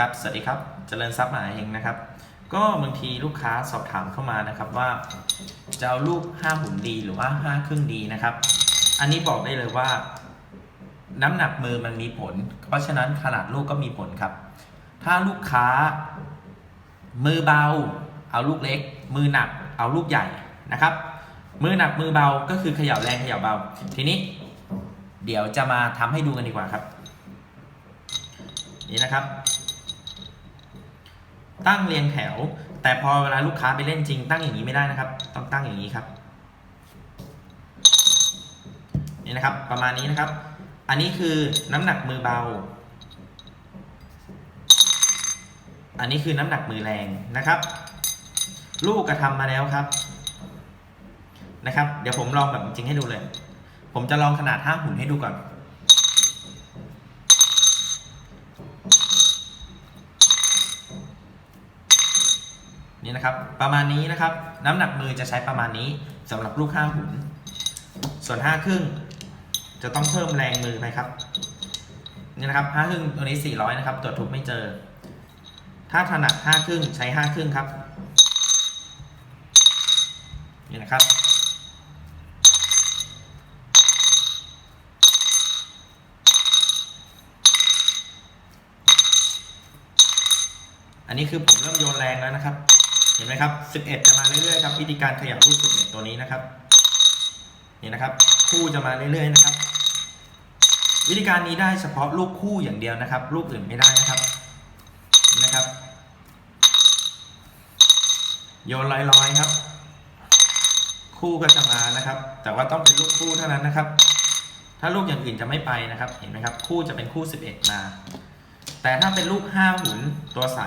ครับ สวัสดีครับเจริญทรัพย์มหาเฮงนะครับ ก็บางทีลูกค้าสอบถามเข้ามานะครับว่าจะเอาลูก5หุ่นดีหรือว่า5ครึ่งดีนะครับ อันนี้บอกได้เลยว่า น้ำหนักมือมันมีผล เพราะฉะนั้นขนาดลูกก็มีผลครับ ถ้าลูกค้า มือเบา เอาลูกเล็ก มือหนัก เอาลูกใหญ่นะครับ มือหนักมือเบาก็คือเขย่าแรงเขย่าเบา ทีนี้ เดี๋ยวจะมาทำให้ดูกันดีกว่าครับ นี่นะครับ ตั้งเรียงแถว แต่พอเวลาลูกค้าไปเล่นจริง ตั้งอย่างนี้ไม่ได้นะครับ ต้องตั้งอย่างนี้ครับนี่นะครับ ประมาณนี้นะครับ อันนี้คือน้ำหนักมือเบา อันนี้คือน้ำหนักมือแรงนะครับ ลูกกระทำมาแล้วครับนะครับ เดี๋ยวผมลองแบบจริงให้ดูเลย ผมจะลองขนาดห้าหุ่นให้ดูก่อน นี่นะครับประมาณนี้นะครับ น้ำหนักมือจะใช้ประมาณนี้สำหรับลูกห้าหุ่นส่วนห้าครึ่งจะต้องเพิ่มแรงมือไปครับนี่นะครับห้าครึ่งตัวนี้สี่ร้อยนะครับตรวจทุบไม่เจอ ถ้าถนัดห้าครึ่งใช้ห้าครึ่งครับนี่นะครับ อันนี้คือผมเริ่มโยนแรงแล้วนะครับ เห็นไหมครับ 11 จะมาเรื่อยๆครับวิธีการขยับลูก11ตัวนี้นะครับ นี่นะครับ คู่จะมาเรื่อยๆนะครับ วิธีการนี้ได้เฉพาะลูกคู่อย่างเดียวนะครับ ลูกอื่นไม่ได้นะครับนี่นะครับ โยนลอยๆครับ คู่ก็จะมานะครับ แต่ว่าต้องเป็นลูกคู่เท่านั้นนะครับ ถ้าลูกอย่างอื่นจะไม่ไปนะครับ เห็นไหมครับ คู่จะเป็นคู่ 11 มา แต่ถ้าเป็นลูก 5 หุ่นตัวใส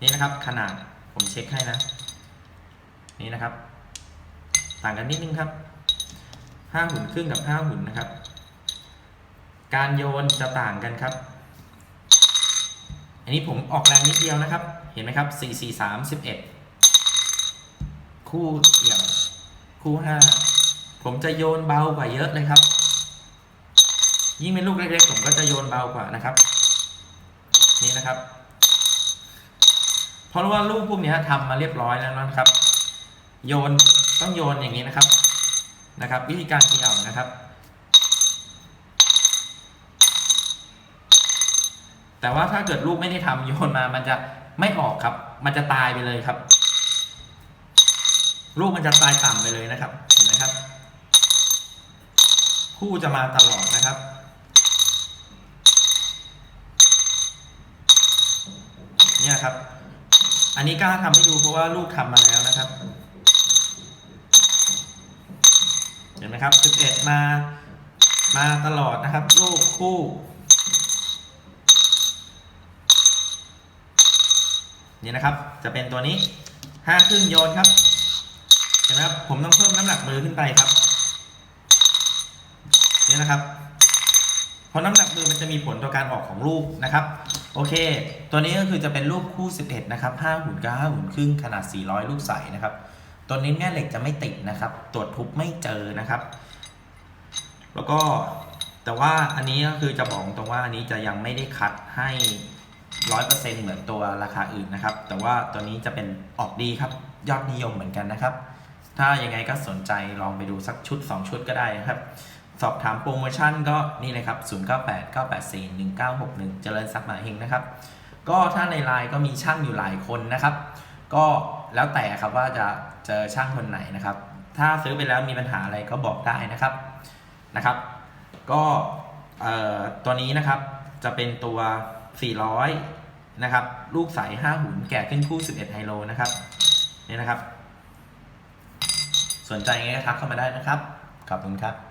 นี่นะครับ ขนาด ผมเช็คให้นะ นี่นะครับ ต่างกันนิดนึงครับ5หุ่นครึ่งกับ5หุ่นนะครับ การโยนจะต่างกันครับ อันนี้ผมออกแรงนิดเดียวนะครับ เห็นไหมครับ4 4 3 11คู่เดี่ยว คู่5ผมจะโยนเบากว่าเยอะเลยครับ ยิ่งเป็นลูกเล็กๆผมก็จะโยนเบากว่านะครับ นี่นะครับ ราะว่าลูกพวกนี้ทำมาเรียบร้อยแล้วนะครับ โยนต้องโยนอย่างนี้นะครับนะครับ วิธีการเขย่านะครับ แต่ว่าถ้าเกิดลูกไม่ได้ทำโยนมามันจะไม่ออกครับ มันจะตายไปเลยครับ ลูกมันจะตายต่ำไปเลยนะครับ เห็นไหมครับ คู่จะมาตลอดนะครับเนี่ยครับ อันนี้กล้าทำให้ดูเพราะว่าลูกทำมาแล้วนะครับ เห็นไหมครับ 11 มามาตลอดนะครับ ลูกคู่นี่นะครับ จะเป็นตัวนี้ห้าครึ่งโยนครับ เห็นไหมครับ ผมต้องเพิ่มน้ำหนักมือขึ้นไปครับ นี่นะครับ เพราะน้ำหนักมือมันจะมีผลต่อการออกของลูกนะครับ โอเค ตัวนี้ก็คือจะเป็นลูกคู่ 11 นะครับ5หุ่นกับ5หุ่นครึ่งขนาด 400 ลูกใสนะครับ ตัวนี้แม่เหล็กจะไม่ติดนะครับ ตรวจทุบไม่เจอนะครับ แล้วก็แต่ว่าอันนี้ก็คือจะบอกตรงว่าอันนี้จะยังไม่ได้คัดให้ร้อยเปอร์เซ็นต์เหมือนตัวราคาอื่นนะครับ แต่ว่าตัวนี้จะเป็นออกดีครับ ยอดนิยมเหมือนกันนะครับ ถ้ายังไงก็สนใจลองไปดูสักชุด 2 ชุดก็ได้นะครับ สอบถามโปรโมชั่นก็นี่เลยครับ 098 984 1961 เจริญทรัพย์หมาเฮงนะครับ ก็ถ้าในไลน์ก็มีช่างอยู่หลายคนนะครับ ก็แล้วแต่ครับว่าจะเจอช่างคนไหนนะครับ ถ้าซื้อไปแล้วมีปัญหาอะไรก็บอกได้นะครับนะครับ ก็เอ่อตัวนี้นะครับจะเป็นตัว 400 นะครับ ลูกใส5หุ่นแก่ขึ้นคู่ 11 ไฮโลนะครับนี่นะครับ สนใจไงก็ทักเข้ามาได้นะครับ ขอบคุณครับ